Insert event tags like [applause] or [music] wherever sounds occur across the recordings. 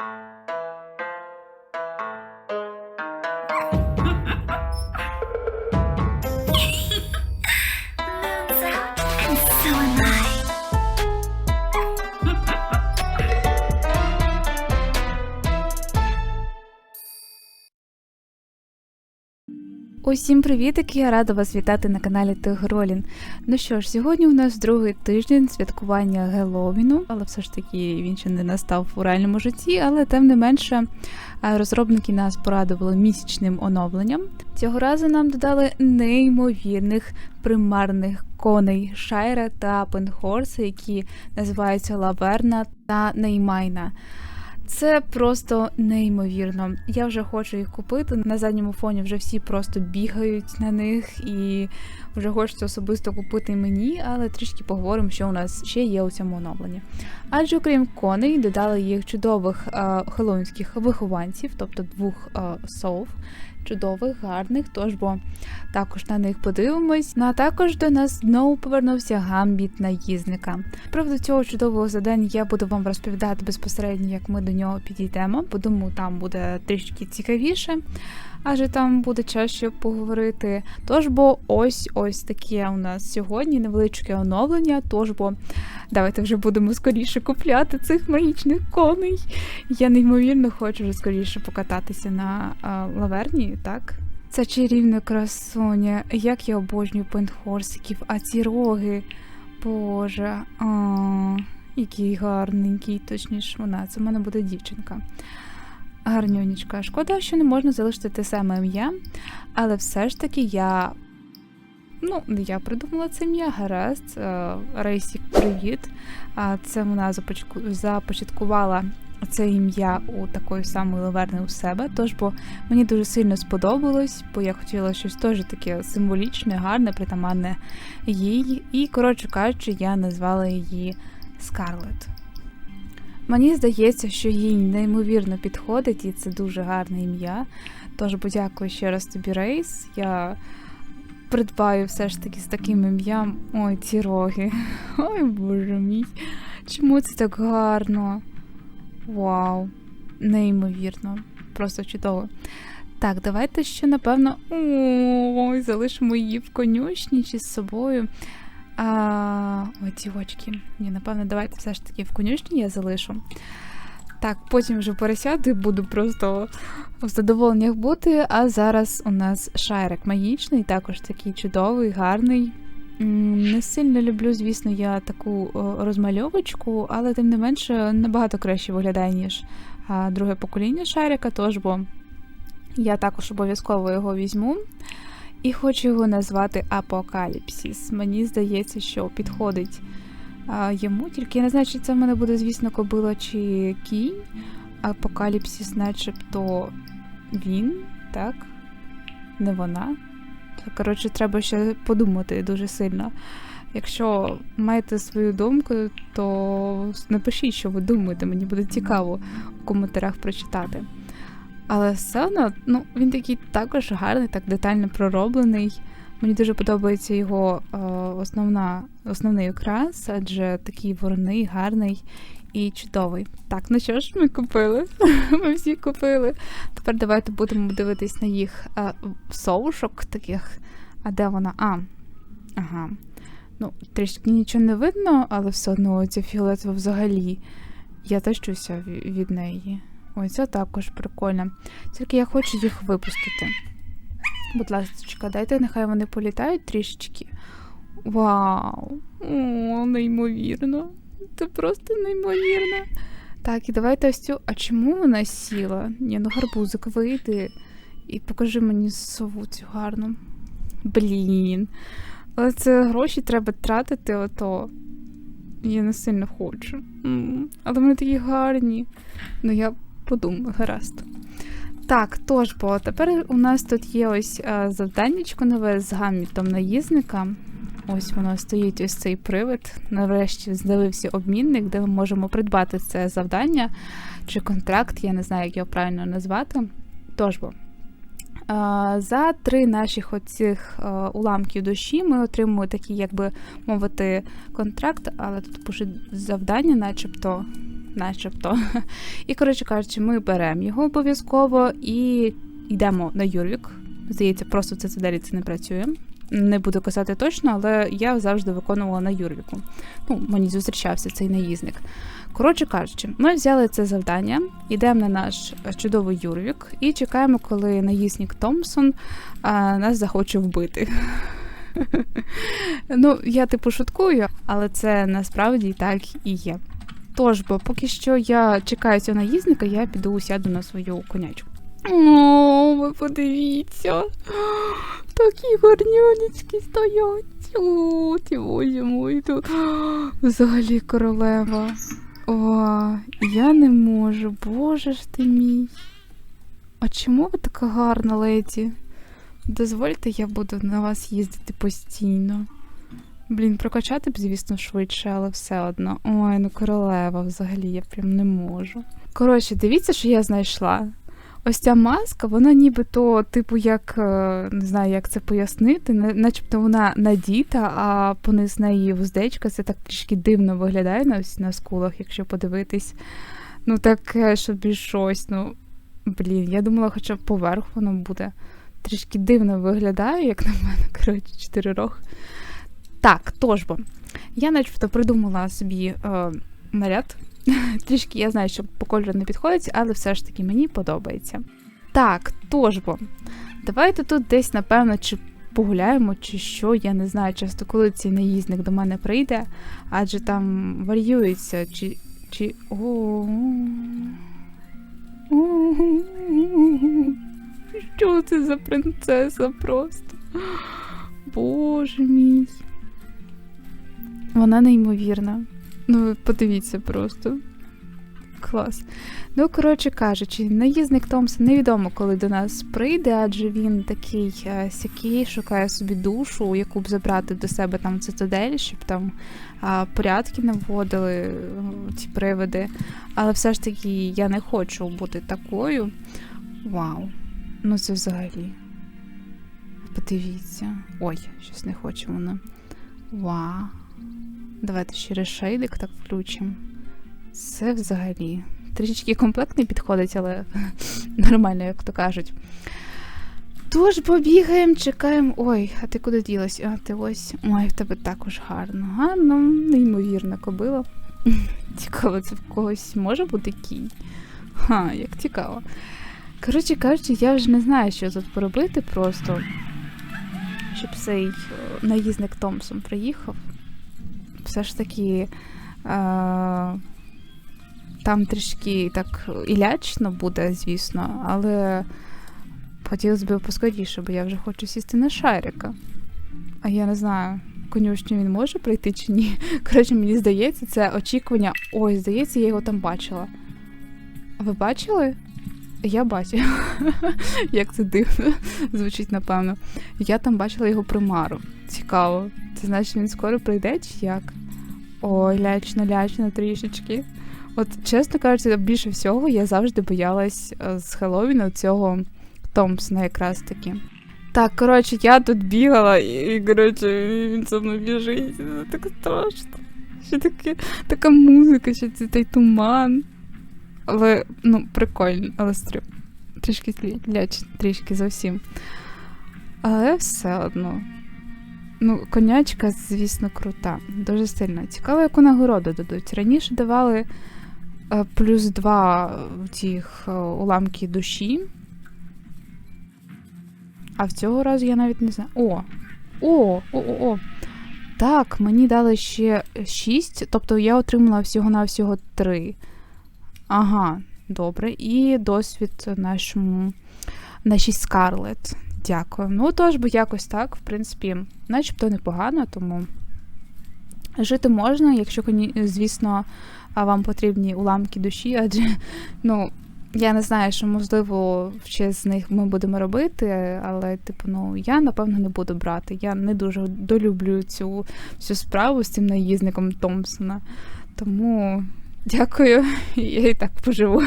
thank you Усім привітики! Я рада вас вітати на каналі Тигролін. Ну що ж, сьогодні у нас другий тиждень святкування Геловіну, але все ж таки він ще не настав у реальному житті, але тим не менше е, розробники нас порадували місячним оновленням. Цього разу нам додали неймовірних примарних коней Шайра та Пенхорса, які називаються Лаверна та Неймайна. Це просто неймовірно. Я вже хочу їх купити. На задньому фоні вже всі просто бігають на них, і вже хочеться особисто купити мені, але трішки поговоримо, що у нас ще є у цьому оновленні. Адже окрім коней, додали їх чудових е, хеллоуінських вихованців, тобто двох е, сов, чудових, гарних. Тож бо також на них подивимось. Ну а також до нас знову повернувся гамбіт наїзника. Правда, цього чудового задання я буду вам розповідати безпосередньо, як ми до нього підійдемо, бо думаю, там буде трішки цікавіше, адже там буде час, щоб поговорити. Тож бо ось ось таке у нас сьогодні невеличке оновлення. Тож бо давайте вже будемо скоріше купляти цих магічних коней. Я неймовірно хочу вже скоріше покататися на а, лаверні, так? Це чарівна красуня, як я обожнюю пентхорсиків, а ці роги. Боже, а, який гарненький, точніше вона. Це в мене буде дівчинка. Гарнюнічка. Шкода, що не можна залишити те саме ім'я, але все ж таки я. Ну, не я придумала це ім'я, гаразд. Е, Рейсік, привіт. Це вона започаткувала це ім'я у такої самої лаверни у себе. Тож, бо мені дуже сильно сподобалось, бо я хотіла щось теж таке символічне, гарне, притаманне їй. І, коротше кажучи, я назвала її Скарлет. Мені здається, що їй неймовірно підходить, і це дуже гарне ім'я. Тож, бо дякую ще раз тобі, Рейс. Я придбаю все ж таки з таким ім'ям. Ой, ці роги. [laughs] Ой, боже мій. Чому це так гарно? Вау, неймовірно, просто чудово. Так, давайте ще, напевно, ой, залишимо її в конюшні чи з собою. А, ой, ці. Ні, напевно, давайте все ж таки в конюшні я залишу. Так, потім вже пересяду і буду просто в задоволеннях бути. А зараз у нас шайрик магічний, також такий чудовий, гарний. Не сильно люблю, звісно, я таку розмальовочку, але тим не менше набагато краще виглядає, ніж друге покоління шарика, тож бо я також обов'язково його візьму. І хочу його назвати Апокаліпсіс. Мені здається, що підходить а, йому, тільки я не знаю, чи це в мене буде, звісно, кобила чи кінь. Апокаліпсіс, начебто він, так? Не вона. Коротше, треба ще подумати дуже сильно. Якщо маєте свою думку, то напишіть, що ви думаєте, мені буде цікаво в коментарях прочитати. Але все одно, ну, він такий також гарний, так детально пророблений. Мені дуже подобається його е, основна, основний окрас, адже такий вороний, гарний і чудовий. Так, ну що ж, ми купили. [laughs] Ми всі купили. Тепер давайте будемо дивитись на їх е, совушок таких. А де вона? А. Ага. Ну, трішки нічого не видно, але все одно ця фіолетова взагалі. Я тащуся від неї. Ой, це також прикольно. Тільки я хочу їх випустити. Будь ласка, дайте, нехай вони політають трішечки. Вау! О, неймовірно. Це просто неймовірно. Так, і давайте ось цю. А чому вона сіла? Ні, ну гарбузик, вийди і покажи мені сову цю гарну. Блін. Але це гроші треба тратити, ото. Я не сильно хочу. Але вони такі гарні. Ну, я подумаю, гаразд. Так, тож, бо тепер у нас тут є ось е, завданнячко нове з гаммітом наїзника. Ось воно стоїть ось цей привид. Нарешті з'явився обмінник, де ми можемо придбати це завдання чи контракт, я не знаю, як його правильно назвати. Тож бо. е, За три наших оцих е, уламків душі ми отримуємо такий, як би мовити, контракт, але тут пише завдання, начебто начебто. І, коротше кажучи, ми беремо його обов'язково і йдемо на Юрвік. Здається, просто в цитаделі це не працює. Не буду казати точно, але я завжди виконувала на Юрвіку. Ну, мені зустрічався цей наїзник. Коротше кажучи, ми взяли це завдання, йдемо на наш чудовий Юрвік і чекаємо, коли наїзник Томпсон а, нас захоче вбити. [laughs] ну, я типу шуткую, але це насправді так і є. Тож, бо поки що я чекаю цього наїзника, я піду сяду на свою конячку. О, ви подивіться. Такі гарнюнечки стоять. О, ти боже мой тут. Взагалі королева. О, я не можу, боже ж ти мій. А чому ви така гарна, леді? Дозвольте, я буду на вас їздити постійно. Блін, прокачати б, звісно, швидше, але все одно. Ой, ну королева взагалі, я прям не можу. Коротше, дивіться, що я знайшла. Ось ця маска, вона нібито, типу, як е, не знаю, як це пояснити, начебто вона надіта, а пониз неї вуздечка, це так трішки дивно виглядає на, ось на скулах, якщо подивитись. Ну, таке, щоб щось, ну, блін, я думала, хоча б поверх воно буде. Трішки дивно виглядає, як на мене, [laughs] коротше, чотири рог. Так, тож бо. Я начебто придумала собі е, наряд. [laughs] Трішки я знаю, що по кольору не підходить, але все ж таки мені подобається. Так, тож бо. Давайте тут десь, напевно, чи погуляємо, чи що, я не знаю часто, коли цей наїзник до мене прийде, адже там варіюється, чи. чи. Що це за принцеса просто? Боже мій. Вона неймовірна. Ну, подивіться просто. Клас. Ну, коротше кажучи, наїзник Томпсон невідомо, коли до нас прийде, адже він такий е, сякий, шукає собі душу, яку б забрати до себе там цитадель, щоб там а, порядки наводили е, ці привиди. Але все ж таки я не хочу бути такою. Вау. Ну це взагалі. Подивіться. Ой, щось не хоче воно. Вау. Давайте ще решейдик так включимо. Це взагалі. Трішечки комплект не підходить, але [laughs] нормально, як то кажуть. Тож побігаємо, чекаємо. Ой, а ти куди ділась? А ти ось. Ой, в тебе також гарно. Гарно, неймовірна кобила. [laughs] Цікаво, це в когось може бути кінь? Ха, як цікаво. Коротше кажучи, я вже не знаю, що тут поробити просто, щоб цей е, наїзник Томпсон приїхав. Все ж таки. Е- там трішки так і лячно буде, звісно, але хотілося б поскоріше, бо я вже хочу сісти на шарика. А я не знаю, конюшню він може прийти чи ні. [laughs] Коротше, мені здається, це очікування. Ой, здається, я його там бачила. Ви бачили? Я бачила. [laughs] Як це дивно [laughs] звучить, напевно. Я там бачила його примару. Цікаво. Це значить, він скоро прийде чи як? Ой, лячно, лячно трішечки. От, чесно кажучи, більше всього я завжди боялась е, з Хеллоуіну цього Томпсона якраз таки. Так, коротше, я тут бігала, і, і коротше, він за мною біжить. Це так страшно. Ще таке, така музика, ще цей туман. Але, ну, прикольно, але стрю. Трішки ляч, трішки зовсім. Але все одно. Ну, конячка, звісно, крута. Дуже сильно. Цікаво, яку нагороду дадуть. Раніше давали е, плюс два тих е, уламки душі. А в цього разу я навіть не знаю. О! О! О! О! о. Так, мені дали ще 6, тобто я отримала всього-навсього 3. Ага, добре. І досвід нашому нашій Скарлет. Дякую. Ну, тож, бо якось так, в принципі, начебто непогано, тому жити можна, якщо, звісно, вам потрібні уламки душі, адже, ну, я не знаю, що можливо ще з них ми будемо робити, але, типу, ну, я напевно не буду брати. Я не дуже долюблю цю всю справу з цим наїзником Томпсона. Тому дякую, [laughs] я і так поживу.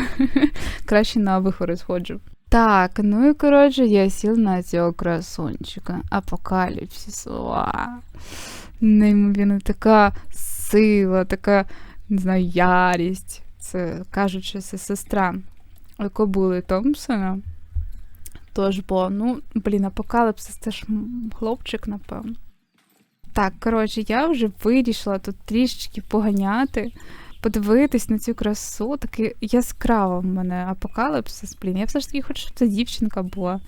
Краще на вихори сходжу. Так, ну і коротше, я сіл на цього красунчика. Апокаліпсис. Неймовірно, така сила, така, не знаю, ярість. Це кажуть, що це сестра Кобули Томпсона. Тож, бо, ну, блін, апокаліпсис це ж хлопчик, напевно. Так, коротше, я вже вирішила тут трішечки поганяти, подивитись на цю красу. Таки яскрава в мене апокаліпсис. Блін, я все ж таки хочу, щоб це дівчинка була.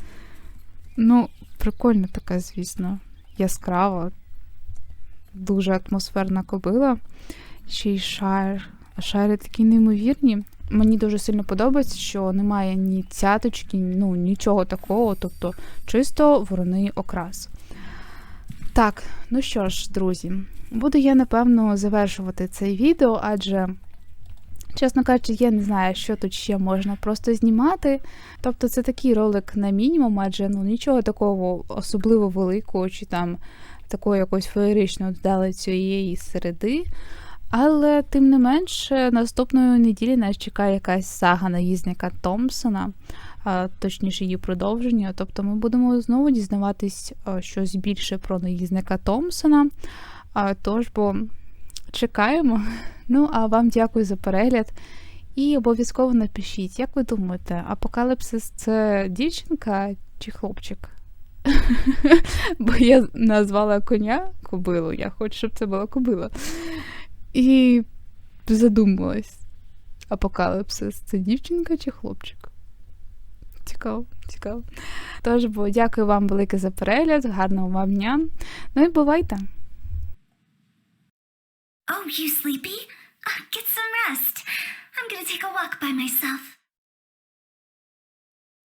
Ну, прикольна така, звісно, яскрава, дуже атмосферна кобила. Ще й шар. А шари такі неймовірні. Мені дуже сильно подобається, що немає ні цяточки, ну нічого такого, тобто чисто вороний окрас. Так, ну що ж, друзі, буду я напевно завершувати це відео, адже, чесно кажучи, я не знаю, що тут ще можна просто знімати. Тобто це такий ролик на мінімум, адже ну нічого такого особливо великого чи там такого якось феєрично додали цієї середи. Але тим не менш, наступної неділі нас чекає якась сага наїзника Томпсона, точніше її продовження. Тобто ми будемо знову дізнаватись щось більше про наїзника Томпсона. Тож, бо чекаємо. [laughs] Ну, а вам дякую за перегляд. І обов'язково напишіть, як ви думаєте, апокаліпсис це дівчинка чи хлопчик? [laughs] Бо я назвала коня кобилу, я хочу, щоб це була кобила. І задумалась. Апокаліпсис це дівчинка чи хлопчик? Цікаво, цікаво. Тож, бо дякую вам велике за перегляд, гарного вам дня. Ну і бувайте! Oh, you sleepy? Ah, get some rest. I'm gonna take a walk by myself.